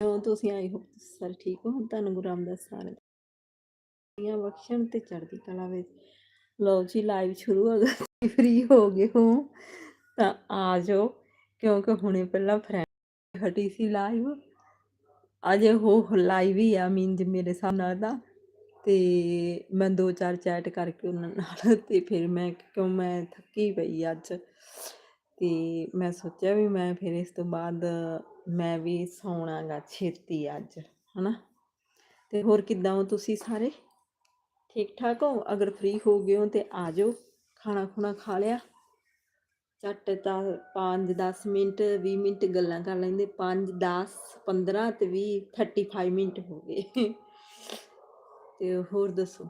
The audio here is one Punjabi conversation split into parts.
ਹੋ ਤੁਸੀਂ ਆਈ ਹੋ, ਸਰ ਠੀਕ ਹੋ ਤੁਹਾਨੂੰ ਗੁਰੂ ਰਾਮਦਾਸ ਸਾਰੇ ਦੀਆਂ ਬਖਸ਼ਣ ਤੇ ਚੜ੍ਹਦੀ ਕਲਾ ਵਿੱਚ। ਲਓ ਜੀ ਲਾਈਵ ਸ਼ੁਰੂ ਹੋ ਗਿਆ ਫ੍ਰੀ ਹੋ ਗਏ ਹੋ, ਤਾਂ ਆ ਜਾਓ, ਕਿਉਂਕਿ ਹੁਣੇ ਪਹਿਲਾਂ ਫਰੈਂਡ ਹਟੀ ਸੀ ਲਾਈਵ ਅਜੇ ਉਹ ਲਾਈਵ ਹੀ ਆ ਮੀਨਜ ਮੇਰੇ ਸਾਹਮਣੇ ਦਾ ਤੇ। ਮੈਂ ਦੋ ਚਾਰ ਚੈਟ ਕਰਕੇ ਉਹਨਾਂ ਨਾਲ ਤੇ ਫਿਰ ਮੈਂ, ਕਿਉਂ ਮੈਂ ਥੱਕੀ ਪਈ ਅੱਜ। ਤੇ ਮੈਂ ਸੋਚਿਆ ਵੀ ਮੈਂ ਫਿਰ ਇਸ ਤੋਂ ਬਾਅਦ ਮੈਂ ਵੀ ਸੌਣਾਗਾ ਛੇਤੀ ਅੱਜ, ਹਨਾ? ਤੇ ਹੋਰ ਕਿੱਦਾਂ ਹੋ ਤੁਸੀਂ ਸਾਰੇ? ਠੀਕ ਠਾਕ ਹੋ? ਅਗਰ ਫ੍ਰੀ ਹੋ ਗਏ ਹੋ ਤੇ ਆ ਜਾਓ, ਖਾਣਾ ਖੁਣਾ ਖਾ ਲਿਆ? ਝੱਟ ਤਾਂ 5 10 ਮਿੰਟ 20 ਮਿੰਟ ਗੱਲਾਂ ਕਰ ਲੈਂਦੇ 5 10 15 ਤੇ 20 35 ਮਿੰਟ ਹੋ ਗਏ। ਤੇ ਹੋਰ ਦੱਸੋ?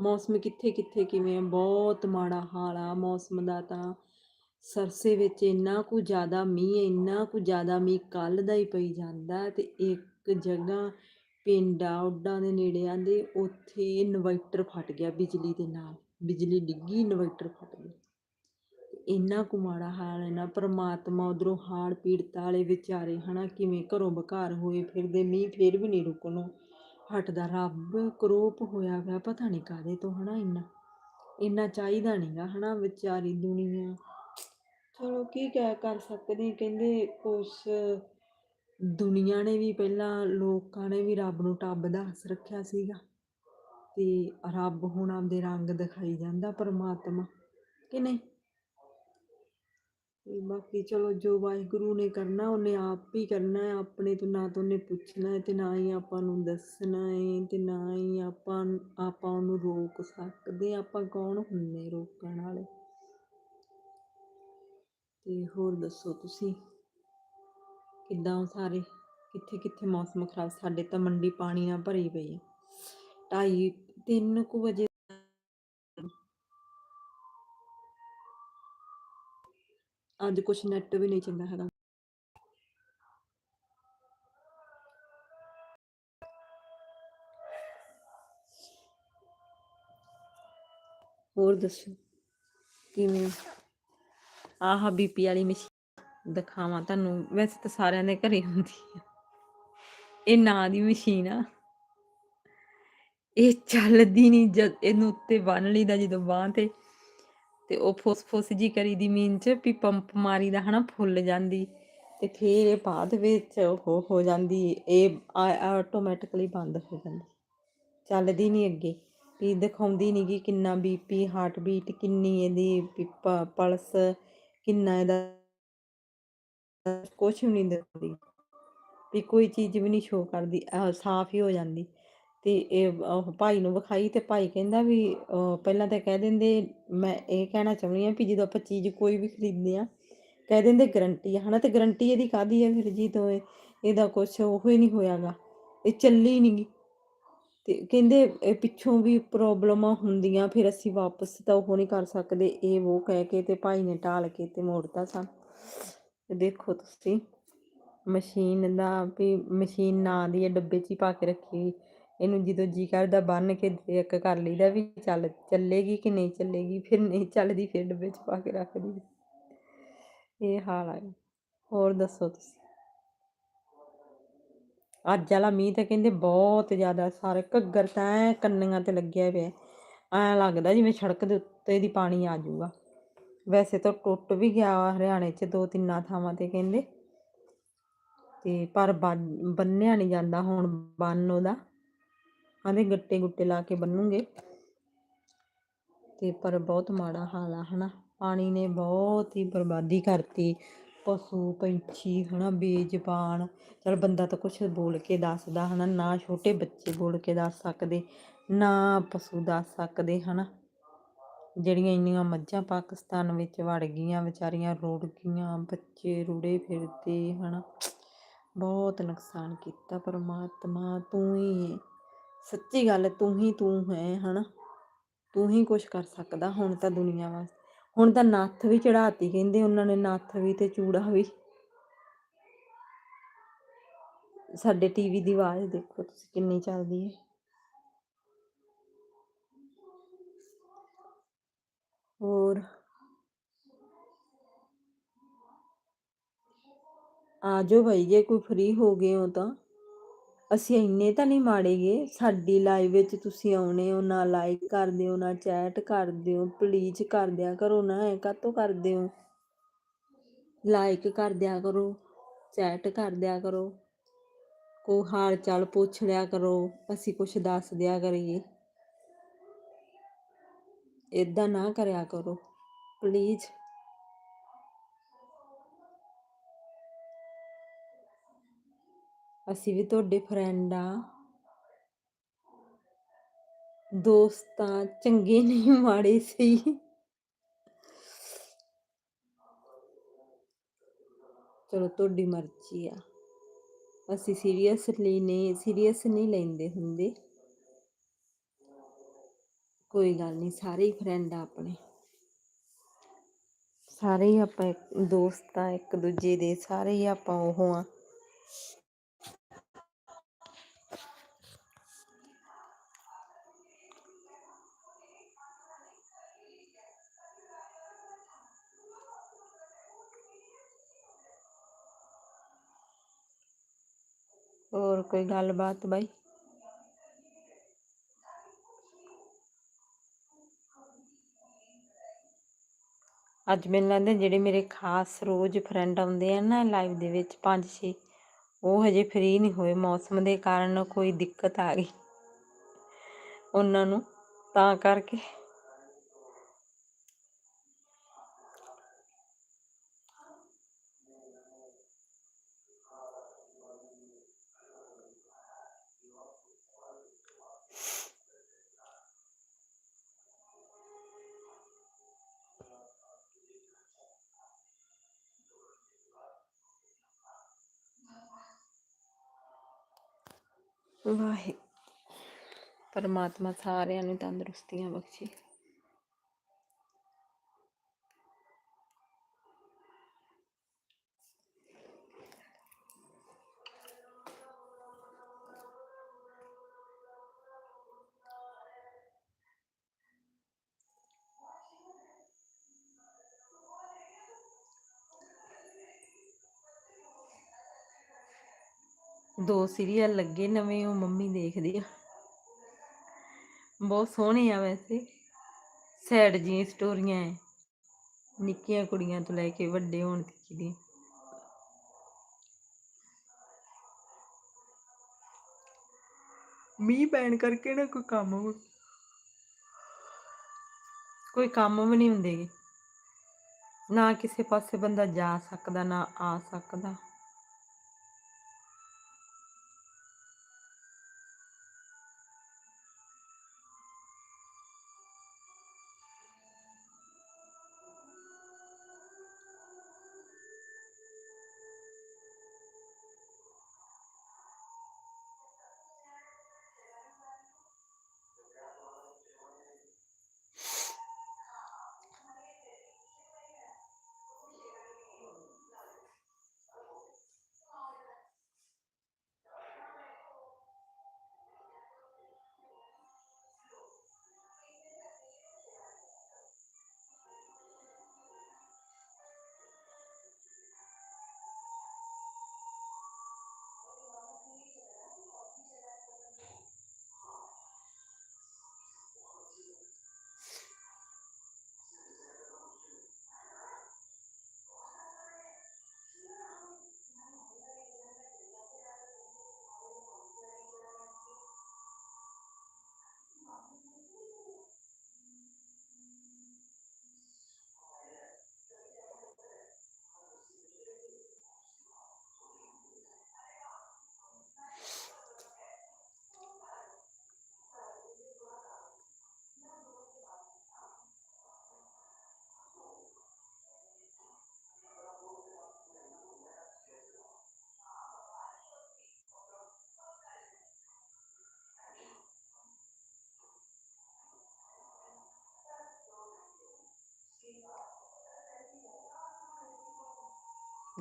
ਮੌਸਮ ਕਿੱਥੇ ਕਿੱਥੇ ਕਿਵੇਂ ਆ? ਬਹੁਤ ਮਾੜਾ ਹਾਲ ਆ ਮੌਸਮ ਦਾ ਤਾਂ। ਸਰਸੇ ਵਿੱਚ ਇੰਨਾ ਕੁ ਜ਼ਿਆਦਾ ਮੀਂਹ, ਇੰਨਾ ਕੁ ਜ਼ਿਆਦਾ ਮੀਂਹ ਕੱਲ ਦਾ ਹੀ ਪਈ ਜਾਂਦਾ ਤੇ ਇੱਕ ਜਗ੍ਹਾ ਪਿੰਡਾਂ, ਉੱਡਾਂ ਦੇ ਨੇੜੇ ਆਂਦੇ ਉੱਥੇ ਇਨਵਰਟਰ ਫਟ ਗਿਆ ਬਿਜਲੀ ਦੇ ਨਾਲ। ਬਿਜਲੀ ਡਿੱਗੀ, ਇਨਵਰਟਰ ਫਟ ਗਿਆ। ਇੰਨਾ ਕੁ ਮਾੜਾ ਹਾਲ ਹੈ ਨਾ, ਪਰਮਾਤਮਾ ਉਧਰੋਂ ਹਾੜ ਪੀੜਤ ਵਾਲੇ ਵਿਚਾਰੇ ਹਨਾ, ਕਿਵੇਂ ਘਰੋਂ ਬਕਾਰ ਹੋਏ ਫਿਰਦੇ, ਮੀਂਹ ਫੇਰ ਵੀ ਨਹੀਂ ਰੁਕਣੋਂ ਹਟਦਾ। ਰੱਬ ਕਰੋਪ ਹੋਇਆ ਪਿਆ, ਪਤਾ ਨਹੀਂ ਕਾਦੇ ਤੋਂ ਹਨਾ ਇੰਨਾ। ਇੰਨਾ ਚਾਹੀਦਾ ਨਹੀਂਗਾ ਹਨਾ ਵਿਚਾਰੀ ਦੁਨੀਆ। ਚਲੋ ਕੀ ਕਹਿ, ਕਰ ਸਕਦੇ ਕਹਿੰਦੇ ਕੁਛ ਦੁਨੀਆ ਨੇ ਵੀ ਪਹਿਲਾਂ ਲੋਕਾਂ ਨੇ ਵੀ ਰੱਬ ਨੂੰ ਟੱਬ ਦਾ ਹੱਸ ਰੱਖਿਆ ਸੀਗਾ ਤੇ ਰੱਬ ਹੁਣ ਆਪਦੇ ਰੰਗ ਦਿਖਾਈ ਜਾਂਦਾ ਪਰਮਾਤਮਾ, ਕਿ ਨਹੀਂ? ਤੇ ਬਾਕੀ ਚਲੋ ਜੋ ਵਾਹਿਗੁਰੂ ਨੇ ਕਰਨਾ ਉਹਨੇ ਆਪ ਹੀ ਕਰਨਾ ਹੈ, ਆਪਣੇ ਤੋਂ ਨਾ ਤਾਂ ਉਹਨੇ ਪੁੱਛਣਾ ਹੈ ਤੇ ਨਾ ਹੀ ਆਪਾਂ ਨੂੰ ਦੱਸਣਾ ਹੈ ਤੇ ਨਾ ਹੀ ਆਪਾਂ ਆਪਾਂ ਉਹਨੂੰ ਰੋਕ ਸਕਦੇ ਹਾਂ, ਆਪਾਂ ਕੌਣ ਹੁੰਨੇ ਰੋਕਣ ਵਾਲੇ? ਤੇ ਹੋਰ ਦੱਸੋ ਤੁਸੀਂ? ਕਿੱਦਾਂ ਹੋ ਸਾਰੇ? ਕਿੱਥੇ ਕਿੱਥੇ ਮੌਸਮ ਖਰਾਬ? ਸਾਡੇ ਤਾਂ ਮੰਡੀ ਪਾਣੀ ਨਾਲ ਭਰੀ ਪਈ ਹੈ ਢਾਈ, ਤਿੰਨ ਕੁ ਵਜੇ ਅੱਜ ਕੁਛ ਨੈਟ ਵੀ ਨਹੀਂ ਚੰਗਾ ਹੈਗਾ। ਹੋਰ ਦੱਸੋ? ਕਿਵੇਂ? ਆਹ ਬੀਪੀ ਵਾਲੀ ਮਸ਼ੀਨ ਦਿਖਾਵਾਂ ਤੁਹਾਨੂੰ। ਵੈਸੇ ਤਾਂ ਸਾਰਿਆਂ ਦੇ ਘਰੇ ਹੁੰਦੀ ਆ। ਇਹ ਨਾਂ ਦੀ ਮਸ਼ੀਨ ਆ। ਇਹ ਚੱਲਦੀ ਨਹੀਂ ਜਦ ਇਹਨੂੰ ਉੱਤੇ ਬੰਨ ਲਈਦਾ ਜਦੋਂ ਬਾਹ ਤੇ। ਤੇ ਉਹ ਫੁੱਸ ਜੀ ਕਰੀ ਦੀ ਮੀਨ ਚ ਵੀ ਪੰਪ ਮਾਰੀ ਦਾ ਹਨਾ, ਫੁੱਲ ਜਾਂਦੀ। ਤੇ ਫਿਰ ਇਹ ਬਾਅਦ ਵਿੱਚ ਉਹ ਹੋ ਜਾਂਦੀ, ਇਹ ਆਟੋਮੈਟਿਕਲੀ ਬੰਦ ਹੋ ਜਾਂਦੀ। ਚੱਲਦੀ ਨਹੀਂ ਅੱਗੇ। ਵੀ ਦਿਖਾਉਂਦੀ ਨਹੀਂ ਕਿ ਕਿੰਨਾ ਬੀਪੀ ਹਾਰਟ ਬੀਟ ਕਿੰਨੀ ਇਹਦੀ ਪਲਸ ਕਿੰਨਾ ਇਹਦਾ ਕੁਛ ਵੀ ਨਹੀਂ ਦਿਖਦੀ ਵੀ ਕੋਈ ਚੀਜ਼ ਵੀ ਨਹੀਂ ਸ਼ੋ ਕਰਦੀ ਸਾਫ਼ ਹੀ ਹੋ ਜਾਂਦੀ। ਤੇ ਇਹ ਭਾਈ ਨੂੰ ਵਿਖਾਈ ਤੇ ਭਾਈ ਕਹਿੰਦਾ ਵੀ ਪਹਿਲਾਂ ਤਾਂ ਕਹਿ ਦਿੰਦੇ, ਮੈਂ ਇਹ ਕਹਿਣਾ ਚਾਹੁੰਦੀ ਆ ਵੀ ਜਦੋਂ ਆਪਾਂ ਚੀਜ਼ ਕੋਈ ਵੀ ਖਰੀਦਦੇ ਆ ਕਹਿ ਦਿੰਦੇ ਗਰੰਟੀ ਆ। ਹਨਾ ਤੇ ਗਰੰਟੀ ਇਹਦੀ ਕਾਦੀ ਆ ਫਿਰ ਜੀ ਤੋਂ ਇਹਦਾ ਕੁਛ ਉਹ ਹੀ ਨਹੀਂ ਹੋਇਆਗਾ। ਇਹ ਚੱਲੀ ਨਹੀਂ ਤੇ ਕਹਿੰਦੇ, ਇਹ ਪਿੱਛੋਂ ਵੀ ਪ੍ਰੋਬਲਮਾਂ ਹੁੰਦੀਆਂ, ਫਿਰ ਅਸੀਂ ਵਾਪਸ ਤਾਂ ਉਹ ਨਹੀਂ ਕਰ ਸਕਦੇ। ਇਹ ਉਹ ਕਹਿ ਕੇ ਤੇ ਭਾਈ ਨੇ ਢਾਲ ਕੇ ਤੇ ਮੋੜਤਾ ਸਨ। ਦੇਖੋ ਤੁਸੀਂ, ਮਸ਼ੀਨ ਦਾ ਵੀ, ਮਸ਼ੀਨ ਨਾਂ ਦੀ ਡੱਬੇ 'ਚ ਹੀ ਪਾ ਕੇ ਰੱਖੀ ਇਹਨੂੰ ਜਦੋਂ ਜੀ ਕਰਦਾ ਬੰਨ ਕੇ ਇੱਕ ਕਰ ਲਈਦਾ ਵੀ ਚੱਲ, ਚੱਲੇਗੀ ਕਿ ਨਹੀਂ ਚੱਲੇਗੀ, ਫਿਰ ਨਹੀਂ ਚੱਲਦੀ, ਫਿਰ ਡੱਬੇ 'ਚ ਪਾ ਕੇ ਰੱਖ ਦੀ ਇਹ ਹਾਲ ਆ। ਹੋਰ ਦੱਸੋ ਤੁਸੀਂ? ਅੱਜ ਵਾਲਾ ਮੀਂਹ ਤਾਂ ਕਹਿੰਦੇ ਬਹੁਤ ਜ਼ਿਆਦਾ, ਸਾਰੇ ਘੱਗਰ ਤਾਂ ਕੰਨੀਆਂ ਤੇ ਲੱਗਿਆ ਪਿਆ। ਐ ਲੱਗਦਾ ਜਿਵੇਂ ਸੜਕ ਦੇ ਉੱਤੇ ਦੀ ਪਾਣੀ ਆ ਜਾਊਗਾ। ਵੈਸੇ ਤਾਂ ਟੁੱਟ ਵੀ ਗਿਆ ਹਰਿਆਣੇ 'ਚ ਦੋ ਤਿੰਨਾਂ ਥਾਵਾਂ ਤੇ ਕਹਿੰਦੇ। ਤੇ ਪਰ ਬੰਨਿਆ ਨਹੀਂ ਜਾਂਦਾ ਹੁਣ ਬੰਨ ਉਹਦਾ। ਆਂਦੇ ਗੱਟੇ ਗੁੱਟੇ ਲਾ ਕੇ ਬੰਨੂਗੇ। ਤੇ ਪਰ ਬਹੁਤ ਮਾੜਾ ਹਾਲ ਆ ਹਨਾ। ਪਾਣੀ ਨੇ ਬਹੁਤ ਹੀ ਬਰਬਾਦੀ ਕਰਤੀ। ਪਸ਼ੂ, ਪੰਛੀ, ਹਨਾ, ਬੇਜ਼ਬਾਨ। ਚਲ ਬੰਦਾ ਤਾਂ ਕੁਛ ਬੋਲ ਕੇ ਦੱਸਦਾ, ਹਨਾ, ਨਾ ਛੋਟੇ ਬੱਚੇ ਬੋਲ ਕੇ ਦੱਸ ਸਕਦੇ, ਨਾ ਪਸ਼ੂ ਦੱਸ ਸਕਦੇ, ਹਨਾ। ਜਿਹੜੀਆਂ ਇੰਨੀਆਂ ਮੱਝਾਂ ਪਾਕਿਸਤਾਨ ਵਿੱਚ ਵੜ ਗਈਆਂ, ਵਿਚਾਰੀਆਂ ਰੁੜ ਗਈਆਂ, ਬੱਚੇ ਰੁੜੇ ਫਿਰਦੇ, ਹਨਾ। ਬਹੁਤ ਨੁਕਸਾਨ ਕੀਤਾ ਪਰਮਾਤਮਾ, ਤੂੰ ਹੀ ਸੱਚੀ ਗੱਲ, ਤੂੰ ਹੀ ਤੂੰ ਹੈ, ਹਨਾ। ਤੂੰ ਹੀ ਕੁਝ ਕਰ ਸਕਦਾ, ਹੁਣ ਤਾਂ ਦੁਨੀਆ ਵਾਸਤੇ। ਹੁਣ ਤਾਂ ਨੱਥ ਵੀ ਚੜਾਤੀ ਕਹਿੰਦੇ ਉਹਨਾਂ ਨੇ, ਨੱਥ ਵੀ ਤੇ ਚੂੜਾ ਵੀ। ਸਾਡੇ ਟੀਵੀ ਦੀ ਆਵਾਜ਼ ਦੇਖੋ ਤੁਸੀਂ ਕਿੰਨੀ ਚੱਲਦੀ ਹੈ। ਹੋਰ? ਆ ਜਾਓ ਭਾਈ, ਜੇ ਕੋਈ ਫ੍ਰੀ ਹੋ ਗਏ ਹੋ ਤਾਂ। ਅਸੀਂ ਇੰਨੇ ਤਾਂ ਨਹੀਂ ਮਾੜੇਗੇ ਸਾਡੀ ਲਾਈਵ ਵਿੱਚ ਤੁਸੀਂ ਆਉਣੇ ਹੋ, ਨਾ ਲਾਈਕ ਕਰਦੇ ਹੋ, ਨਾ ਚੈਟ ਕਰਦੇ ਹੋ ਪਲੀਜ਼ ਕਰ ਕਰੋ ਨਾ, ਐ ਕਾਤੋਂ ਕਰਦੇ ਹੋ? ਲਾਈਕ ਕਰਦਿਆ ਕਰੋ ਚੈਟ ਕਰਦਿਆ ਕਰੋ ਕੋ ਹਾਲ ਚਾਲ ਪੁੱਛ ਲਿਆ ਕਰੋ, ਅਸੀਂ ਕੁਛ ਦੱਸ ਦਿਆ ਕਰੀਏ। ਇਦਾਂ ਨਾ ਕਰਿਆ ਕਰੋ ਪਲੀਜ਼ ਅਸੀਂ ਵੀ ਤੁਹਾਡੇ ਫਰੈਂਡ ਆ। ਦੋਸਤਾਂ ਚੰਗੇ ਨਹੀਂ, ਮਾੜੇ ਸੀ ਚਲੋ ਤੁਹਾਡੀ ਮਰਜ਼ੀ ਆ। ਅਸੀਂ ਸੀਰੀਅਸਲੀ ਨਹੀਂ ਸੀਰੀਅਸ ਨਹੀਂ ਲੈਂਦੇ ਹੁੰਦੇ। ਕੋਈ ਗੱਲ ਨਹੀਂ, ਸਾਰੇ ਹੀ ਫਰੈਂਡ ਆ ਆਪਣੇ। ਸਾਰੇ ਹੀ ਆਪਾਂ ਦੋਸਤ ਆ ਇੱਕ ਦੂਜੇ ਦੇ, ਸਾਰੇ ਹੀ ਆਪਾਂ ਉਹ ਆ। ਹੋਰ ਕੋਈ ਗੱਲਬਾਤ ਬਾਈ? ਅੱਜ ਮੈਨੂੰ ਲੱਗਦਾ ਜਿਹੜੇ ਮੇਰੇ ਖਾਸ ਰੋਜ਼ ਫਰੈਂਡ ਆਉਂਦੇ ਆ ਨਾ ਲਾਈਵ ਦੇ ਵਿੱਚ ਪੰਜ ਛੇ, ਉਹ ਹਜੇ ਫ੍ਰੀ ਨਹੀਂ ਹੋਏ ਮੌਸਮ ਦੇ ਕਾਰਨ ਕੋਈ ਦਿੱਕਤ ਆ ਗਈ ਉਹਨਾਂ ਨੂੰ ਤਾਂ ਕਰਕੇ। ਵਾਹਿ ਪਰਮਾਤਮਾ ਸਾਰਿਆਂ ਨੂੰ ਤੰਦਰੁਸਤੀਆਂ ਬਖਸ਼ੇ। ਦੋ ਸੀਰੀਅਲ ਲੱਗੇ ਨਵੇਂ ਉਹ ਮੰਮੀ ਦੇਖਦੀ ਆ। ਬਹੁਤ ਸੋਹਣੇ ਆ ਵੈਸੇ। ਸੈਡ ਜੀਆਂ ਸਟੋਰੀਆਂ ਐ। ਨਿੱਕੀਆਂ ਕੁੜੀਆਂ ਤੋਂ ਲੈ ਕੇ ਵੱਡੇ ਹੋਣ ਤੱਕ ਦੀਆਂ। ਮੀਂਹ ਪੈਣ ਕਰਕੇ ਨਾ ਕੋਈ ਕੰਮ ਕੋਈ ਕੰਮ ਵੀ ਨਹੀਂ ਹੁੰਦੇ। ਨਾ ਕਿਸੇ ਪਾਸੇ ਬੰਦਾ ਜਾ ਸਕਦਾ ਨਾ ਆ ਸਕਦਾ।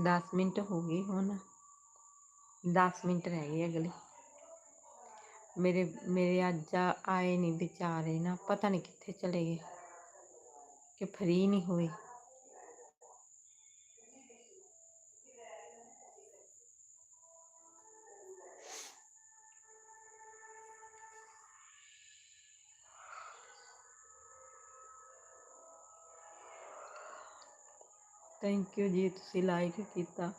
ਦਸ ਮਿੰਟ ਹੋ ਗਏ ਹੁਣ। ਦਸ ਮਿੰਟ ਰਹਿ ਗਏ ਅਗਲੇ। ਮੇਰੇ ਮੇਰੇ ਅੱਜ ਆਏ ਨਹੀਂ ਵਿਚਾਰੇ ਨਾ, ਪਤਾ ਨਹੀਂ ਕਿੱਥੇ ਚਲੇ ਗਏ। ਕਿ ਫਰੀ ਨਹੀਂ ਹੋਏ। ਥੈਂਕ ਯੂ ਜੀ ਤੁਸੀਂ ਲਾਈਕ ਕੀਤਾ?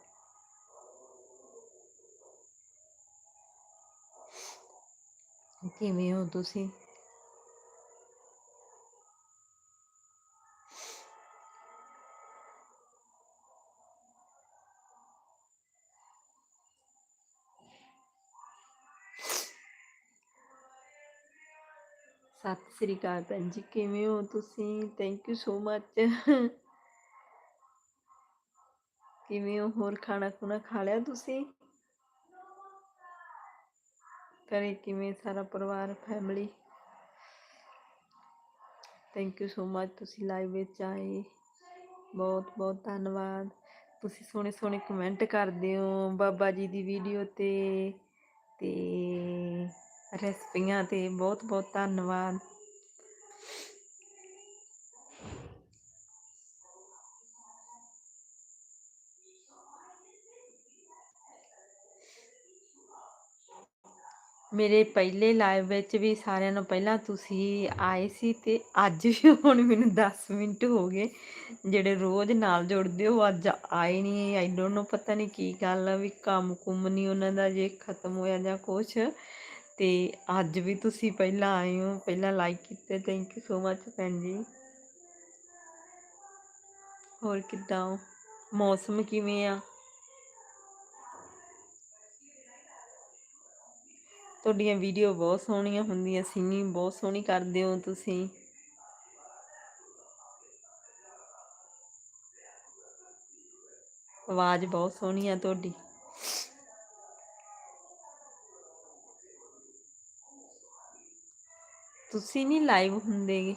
ਕਿਵੇਂ ਹੋ ਤੁਸੀਂ? ਸਤਿ ਸ੍ਰੀ ਅਕਾਲ ਭੈਣ ਜੀ, ਕਿਵੇਂ ਹੋ ਤੁਸੀਂ? ਥੈਂਕ ਯੂ ਸੋ ਮੱਚ ਕਿਵੇਂ ਹੋ ਹੋਰ ਖਾਣਾ ਖੁਣਾ ਖਾ ਲਿਆ ਤੁਸੀਂ? ਘਰੇ ਕਿਵੇਂ ਸਾਰਾ ਪਰਿਵਾਰ family thank you so much ਤੁਸੀਂ ਲਾਈਵ ਵਿੱਚ ਆਏ। ਬਹੁਤ ਬਹੁਤ ਧੰਨਵਾਦ। ਤੁਸੀਂ ਸੋਹਣੇ ਸੋਹਣੇ ਕਮੈਂਟ ਕਰਦੇ ਹੋ ਬਾਬਾ ਜੀ ਦੀ ਵੀਡੀਓ ਤੇ ਤੇ ਰੈਸਪੀਆਂ ਤੇ ਬਹੁਤ ਬਹੁਤ ਧੰਨਵਾਦ। ਮੇਰੇ ਪਹਿਲੇ ਲਾਈਵ ਵਿੱਚ ਵੀ ਸਾਰਿਆਂ ਨੂੰ ਪਹਿਲਾਂ ਤੁਸੀਂ ਆਏ ਸੀ ਤੇ ਅੱਜ ਵੀ ਹੁਣ ਮੈਨੂੰ 10 ਮਿੰਟ ਹੋ ਗਏ। ਜਿਹੜੇ ਰੋਜ਼ ਨਾਲ ਜੁੜਦੇ ਹੋ, ਅੱਜ ਆਏ ਨਹੀਂ ਆਈ ਡੋਨਟ ਨੋ ਪਤਾ ਨਹੀਂ ਕੀ ਗੱਲ ਆ ਵੀ ਕੰਮ ਕੁਮ ਨਹੀਂ ਉਹਨਾਂ ਦਾ, ਜੇ ਖਤਮ ਹੋਇਆ ਜਾਂ ਕੁਛ। ਤੇ ਅੱਜ ਵੀ ਤੁਸੀਂ ਪਹਿਲਾਂ ਆਏ ਹੋ, ਪਹਿਲਾਂ ਲਾਈਕ ਕੀਤੇ। ਥੈਂਕ ਯੂ ਸੋ ਮੱਚ ਭੈਣ ਜੀ। ਹੋਰ ਕਿੱਦਾਂ? ਮੌਸਮ ਕਿਵੇਂ ਆ? ਤੁਹਾਡੀਆਂ ਵੀਡੀਓ ਬਹੁਤ ਸੋਹਣੀਆਂ ਹੁੰਦੀਆਂ ਸਿੰਗਿੰਗ ਬਹੁਤ ਸੋਹਣੀ ਕਰਦੇ ਹੋ ਤੁਸੀਂ। ਆਵਾਜ਼ ਬਹੁਤ ਸੋਹਣੀ ਆ ਤੁਹਾਡੀ। ਤੁਸੀਂ ਨਹੀਂ ਲਾਈਵ ਹੁੰਦੇਗੇ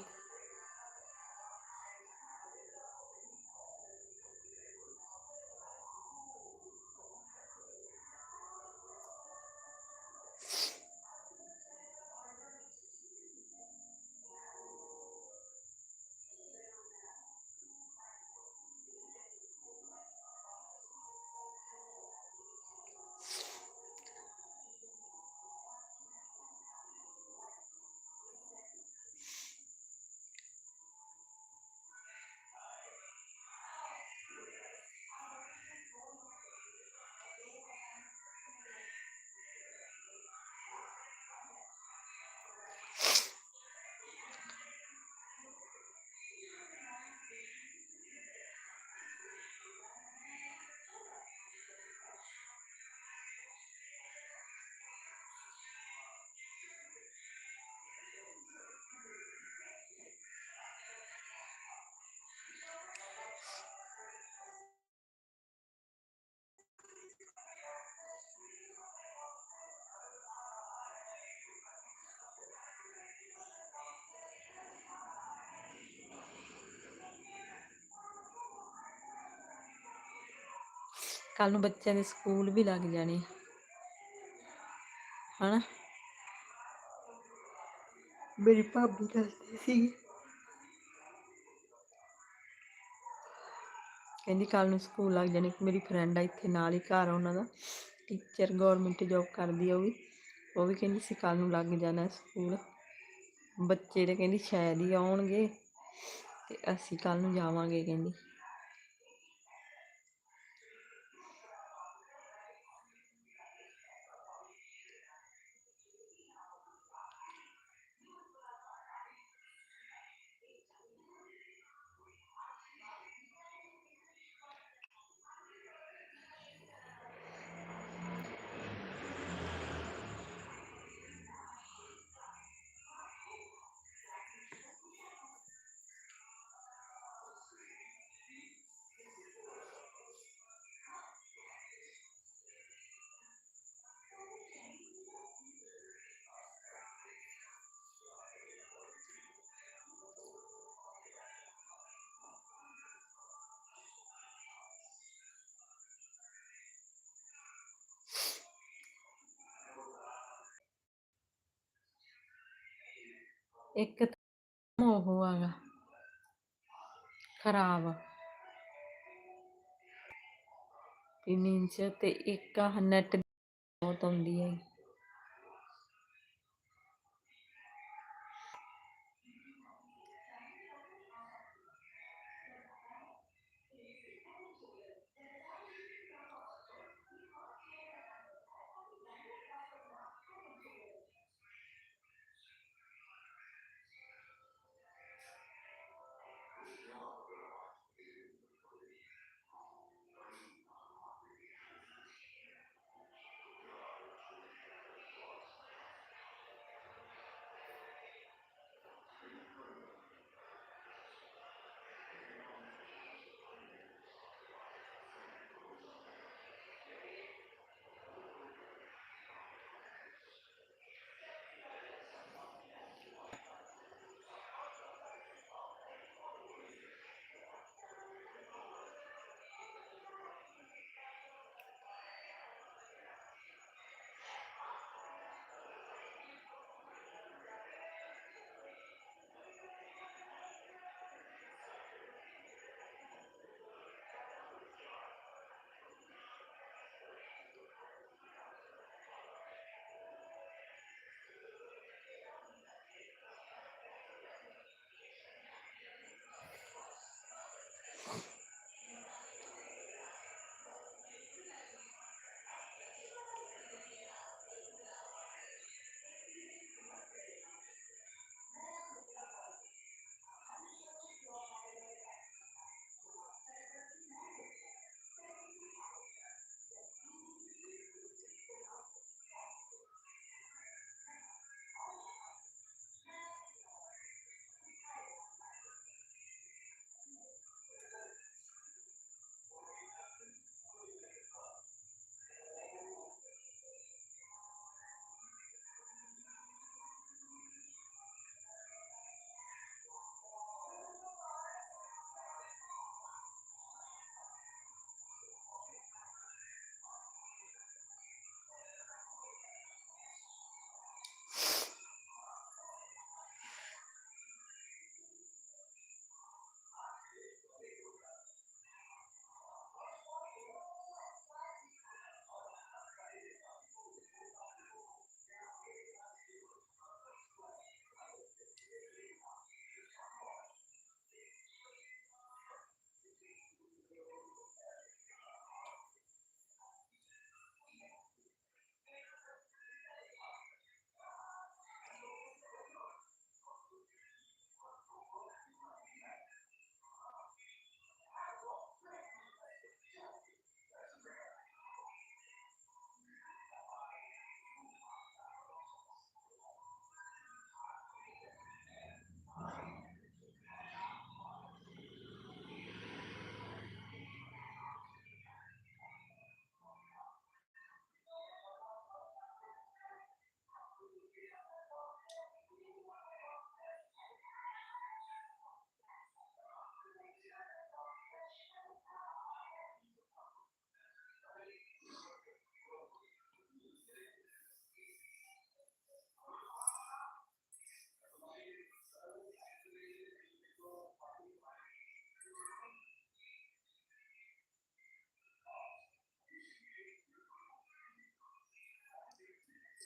ਕੱਲ ਨੂੰ ਬੱਚਿਆਂ ਦੇ ਸਕੂਲ ਵੀ ਲੱਗ ਜਾਣੇ ਹਨਾ? ਮੇਰੀ ਭਾਬੀ ਦੱਸਦੀ ਸੀ। ਕਹਿੰਦੀ ਕੱਲ ਨੂੰ ਸਕੂਲ ਲੱਗ ਜਾਣੇ। ਮੇਰੀ ਫਰੈਂਡ ਆ ਇੱਥੇ ਨਾਲ ਹੀ ਘਰ ਆ ਉਹਨਾਂ ਦਾ। ਟੀਚਰ ਗਵਰਨਮੈਂਟ ਜੌਬ ਕਰਦੀ ਆ ਉਹ ਵੀ। ਉਹ ਵੀ ਕਹਿੰਦੀ ਸੀ ਕੱਲ ਨੂੰ ਲੱਗ ਜਾਣਾ ਸਕੂਲ। ਬੱਚੇ ਤੇ ਕਹਿੰਦੀ ਸ਼ਾਇਦ ਹੀ ਆਉਣਗੇ ਤੇ ਅਸੀਂ ਕੱਲ ਨੂੰ ਜਾਵਾਂਗੇ ਕਹਿੰਦੀ। ਇੱਕ ਉਹ ਹੈਗਾ ਖਰਾਬ। ਵੀ ਚ ਤੇ ਇੱਕ ਆਹ ਨੈਟ ਬਹੁਤ ਆਉਂਦੀ ਹੈ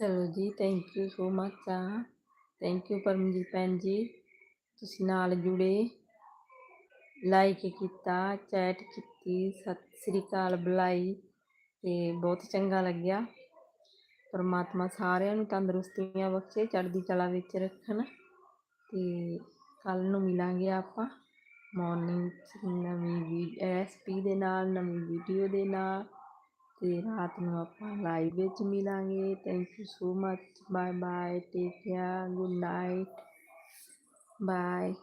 ਚਲੋ ਜੀ ਥੈਂਕ ਯੂ ਸੋ ਮਚ ਆ। ਥੈਂਕ ਯੂ ਪਰਮਜੀਤ ਭੈਣ ਜੀ, ਤੁਸੀਂ ਨਾਲ ਜੁੜੇ। ਲਾਈਕ ਕੀਤਾ ਚੈਟ ਕੀਤੀ, ਸਤਿ ਸ੍ਰੀ ਅਕਾਲ ਬੁਲਾਈ ਤੇ ਬਹੁਤ ਚੰਗਾ ਲੱਗਿਆ। ਪਰਮਾਤਮਾ ਸਾਰਿਆਂ ਨੂੰ ਤੰਦਰੁਸਤੀਆਂ ਬਖਸ਼ੇ, ਚੜ੍ਹਦੀ ਕਲਾ ਵਿੱਚ ਰੱਖਣ ਤੇ ਕੱਲ ਨੂੰ ਮਿਲਾਂਗੇ ਆਪਾਂ ਮਾਰਨਿੰਗ 'ਚ ਨਵੀਂ ਰੈਸਪੀ ਦੇ ਨਾਲ, ਨਵੀਂ ਵੀਡੀਓ ਦੇ ਨਾਲ। ਤੇ ਰਾਤ ਨੂੰ ਆਪਾਂ ਲਾਈਵ ਵਿੱਚ ਮਿਲਾਂਗੇ। Thank you so much bye bye take care good night bye